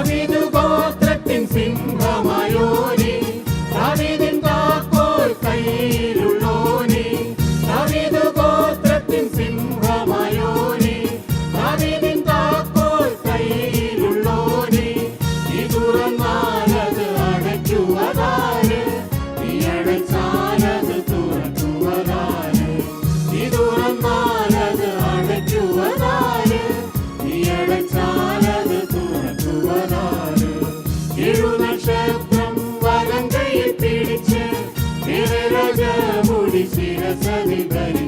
I'll be. തിരരജമുടി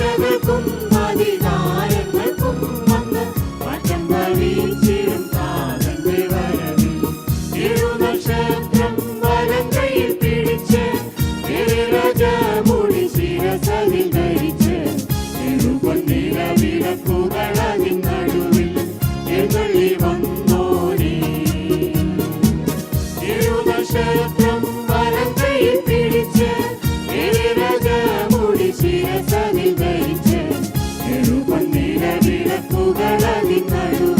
ഭാഷകൾക്കും അധികാരങ്ങൾക്കും വന്ന് മാറ്റം ഭവിച്ചിടും കാലന്റെ വരവ്. തിരുനക്ഷത്രം വലങ്കയിൽ പിടിച്ച് തിരുരഥമുടി ശിരസനിൽ ധരിച്ച് തിരുപൊന്നില വിളക്കുകളതിൻ നടുവിൽ എഴുന്നള്ളി വന്നോനേ തിരുനക്ഷത്രം ശിരസനിൽ ധരിച്ച് തിരുപൊന്നില വിളക്കുകളതിൻ നടുവിൽ